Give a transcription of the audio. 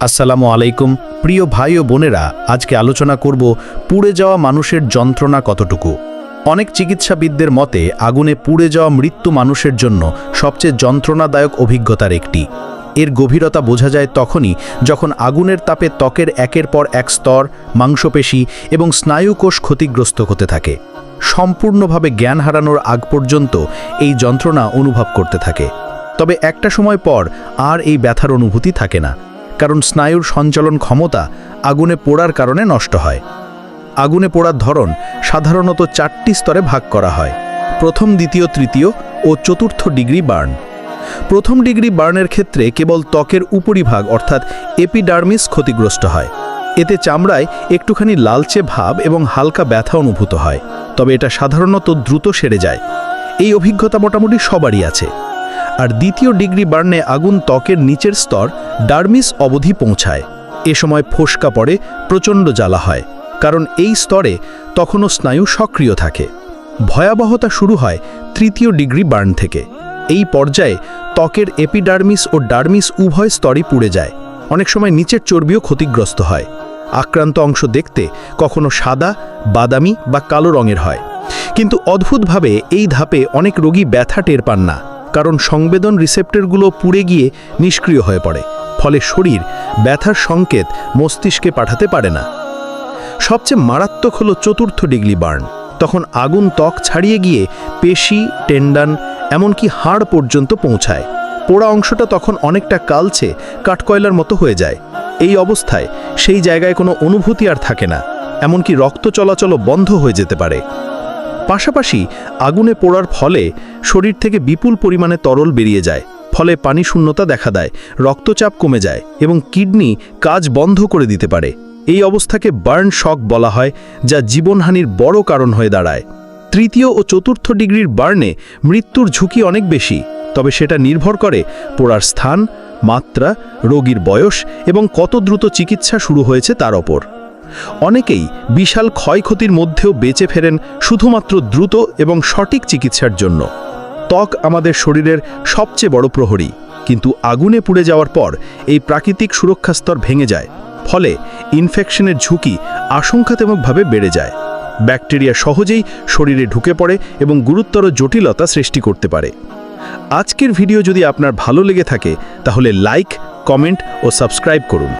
আসসালামু আলাইকুম, প্রিয় ভাই ও বোনেরা, আজকে আলোচনা করব পুড়ে যাওয়া মানুষের যন্ত্রণা কতটুকু। অনেক চিকিৎসাবিদদের মতে, আগুনে পুড়ে যাওয়া মৃত্যু মানুষের জন্য সবচেয়ে যন্ত্রণাদায়ক অভিজ্ঞতার একটি। এর গভীরতা বোঝা যায় তখনই যখন আগুনের তাপে ত্বকের একের পর এক স্তর, মাংসপেশি এবং স্নায়ুকোষ ক্ষতিগ্রস্ত হতে থাকে। সম্পূর্ণভাবে জ্ঞান হারানোর আগ পর্যন্ত এই যন্ত্রণা অনুভব করতে থাকে। তবে একটা সময় পর আর এই ব্যথার অনুভূতি থাকে না। কারণ স্নায়ুর সঞ্চালন ক্ষমতা আগুনে পোড়ার কারণে নষ্ট হয়। আগুনে পোড়ার ধরন সাধারণত চারটি স্তরে ভাগ করা হয়, প্রথম, দ্বিতীয়, তৃতীয় ও চতুর্থ ডিগ্রি বার্ন। প্রথম ডিগ্রি বার্নের ক্ষেত্রে কেবল ত্বকের উপরিভাগ অর্থাৎ এপিডার্মিস ক্ষতিগ্রস্ত হয়। এতে চামড়ায় একটুখানি লালচে ভাব এবং হালকা ব্যথা অনুভূত হয়, তবে এটা সাধারণত দ্রুত সেরে যায়। এই অভিজ্ঞতা মোটামুটি সবারই আছে। আর দ্বিতীয় ডিগ্রি বার্নে আগুন ত্বকের নিচের স্তর ডার্মিস অবধি পৌঁছায়। এ সময় ফোসকা পড়ে, প্রচণ্ড জ্বালা হয়, কারণ এই স্তরে তখনও স্নায়ু সক্রিয় থাকে। ভয়াবহতা শুরু হয় তৃতীয় ডিগ্রি বার্ন থেকে। এই পর্যায়ে ত্বকের এপিডার্মিস ও ডার্মিস উভয় স্তরই পুড়ে যায়। অনেক সময় নিচের চর্বিও ক্ষতিগ্রস্ত হয়। আক্রান্ত অংশ দেখতে কখনো সাদা, বাদামি বা কালো রঙের হয়। কিন্তু অদ্ভুতভাবে এই ধাপে অনেক রোগী ব্যথা টের পান না। কারণ সংবেদন রিসেপ্টরগুলো পুড়ে গিয়ে নিষ্ক্রিয় হয়ে পড়ে, ফলে শরীর ব্যথার সংকেত মস্তিষ্কে পাঠাতে পারে না। সবচেয়ে মারাত্মক হলো চতুর্থ ডিগ্রি বার্ন। তখন আগুন ত্বক ছাড়িয়ে গিয়ে পেশি, টেন্ডান, এমনকি হাড় পর্যন্ত পৌঁছায়। পোড়া অংশটা তখন অনেকটা কালছে কাঠকয়লার মতো হয়ে যায়। এই অবস্থায় সেই জায়গায় কোনো অনুভূতি আর থাকে না, এমনকি রক্ত চলাচলও বন্ধ হয়ে যেতে পারে। পাশাপাশি আগুনে পোড়ার ফলে শরীর থেকে বিপুল পরিমাণে তরল বেরিয়ে যায়, ফলে পানি শূন্যতা দেখা দেয়, রক্তচাপ কমে যায় এবং কিডনি কাজ বন্ধ করে দিতে পারে। এই অবস্থাকে বার্ন শক বলা হয়, যা জীবনহানির বড় কারণ হয়ে দাঁড়ায়। তৃতীয় ও চতুর্থ ডিগ্রির বার্নে মৃত্যুর ঝুঁকি অনেক বেশি, তবে সেটা নির্ভর করে পোড়ার স্থান, মাত্রা, রোগীর বয়স এবং কত দ্রুত চিকিৎসা শুরু হয়েছে তার ওপর। অনেকেই বিশাল ক্ষয়ক্ষতির মধ্যেও বেঁচে ফেরেন শুধুমাত্র দ্রুত এবং সঠিক চিকিৎসার জন্য। ত্বক আমাদের শরীরের সবচেয়ে বড় প্রহরী, কিন্তু আগুনে পুড়ে যাওয়ার পর এই প্রাকৃতিক সুরক্ষা স্তর ভেঙে যায়, ফলে ইনফেকশনের ঝুঁকি আশঙ্কাত্মকভাবে বেড়ে যায়। ব্যাকটেরিয়া সহজেই শরীরে ঢুকে পড়ে এবং গুরুতর জটিলতা সৃষ্টি করতে পারে। আজকের ভিডিও যদি আপনার ভালো লেগে থাকে, তাহলে লাইক, কমেন্ট ও সাবস্ক্রাইব করুন।